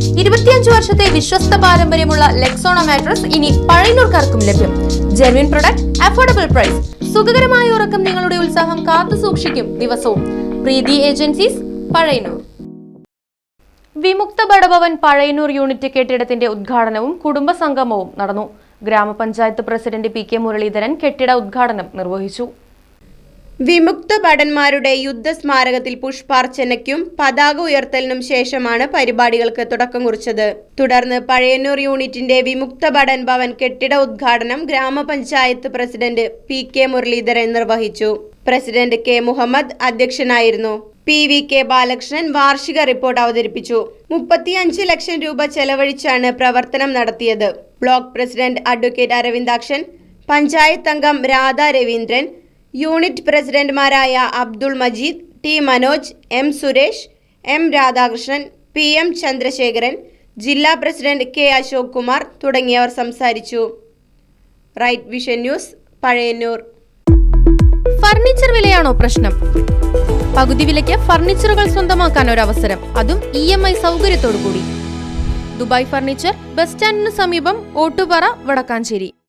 ഇരുപത്തിയഞ്ച് വർഷത്തെ വിശ്വസ്ത പാരമ്പര്യമുള്ള ലെക്സോണ മാട്രസ് ഇനി പഴയനൂർക്കാർക്കും ലഭ്യം. ജെർവിൻ പ്രൊഡക്റ്റ് അഫോർഡബിൾ പ്രൈസ് സുഖകരമായ ഉറക്കം നിങ്ങളുടെ ഉത്സാഹം കാത്തു സൂക്ഷിക്കും ദിവസവും. പ്രീതി ഏജൻസീസ് പഴയനൂർ വിമുക്ത ബഡഭവൻ പഴയനൂർ യൂണിറ്റ് കെട്ടിടത്തിന്റെ ഉദ്ഘാടനവും കുടുംബസംഗമവും നടന്നു. ഗ്രാമപഞ്ചായത്ത് പ്രസിഡന്റ് പി കെ മുരളീധരൻ കെട്ടിട ഉദ്ഘാടനം നിർവഹിച്ചു. വിമുക്ത ഭടന്മാരുടെ യുദ്ധസ്മാരകത്തിൽ പുഷ്പാർച്ചനയ്ക്കും പതാക ഉയർത്തലിനും ശേഷമാണ് പരിപാടികൾക്ക് തുടക്കം കുറിച്ചത്. തുടർന്ന് പഴയന്നൂർ യൂണിറ്റിന്റെ വിമുക്ത ഭടൻ ഭവൻ കെട്ടിട ഉദ്ഘാടനം ഗ്രാമപഞ്ചായത്ത് പ്രസിഡന്റ് പി കെ മുരളീധരൻ നിർവഹിച്ചു. പ്രസിഡന്റ് കെ മുഹമ്മദ് അധ്യക്ഷനായിരുന്നു. പി വി കെ ബാലകൃഷ്ണൻ വാർഷിക റിപ്പോർട്ട് അവതരിപ്പിച്ചു. മുപ്പത്തിയഞ്ച് ലക്ഷം രൂപ ചെലവഴിച്ചാണ് പ്രവർത്തനം നടത്തിയത്. Block president advocate Aravindakshan panchayat അംഗം രാധ രവീന്ദ്രൻ യൂണിറ്റ് പ്രസിഡന്റുമാരായ Abdul Majeed T Manoj M Suresh M Radhakrishnan P M Chandrasekharan ജില്ലാ പ്രസിഡന്റ് കെ അശോക് കുമാർ തുടങ്ങിയവർ സംസാരിച്ചു. Right vision news Pazhayannur. Furniture വിലയാണോ പ്രശ്നം? പകുതി വിലയ്ക്ക് ഫർണിച്ചറുകൾ സ്വന്തമാക്കാൻ ഒരു അവസരം അതും ഇ എം ഐ സൗകര്യത്തോടു കൂടി ദുബായ് ഫർണിച്ചർ ബസ് സ്റ്റാൻഡിന് സമീപം ഓട്ടുപാറ വടക്കാഞ്ചേരി.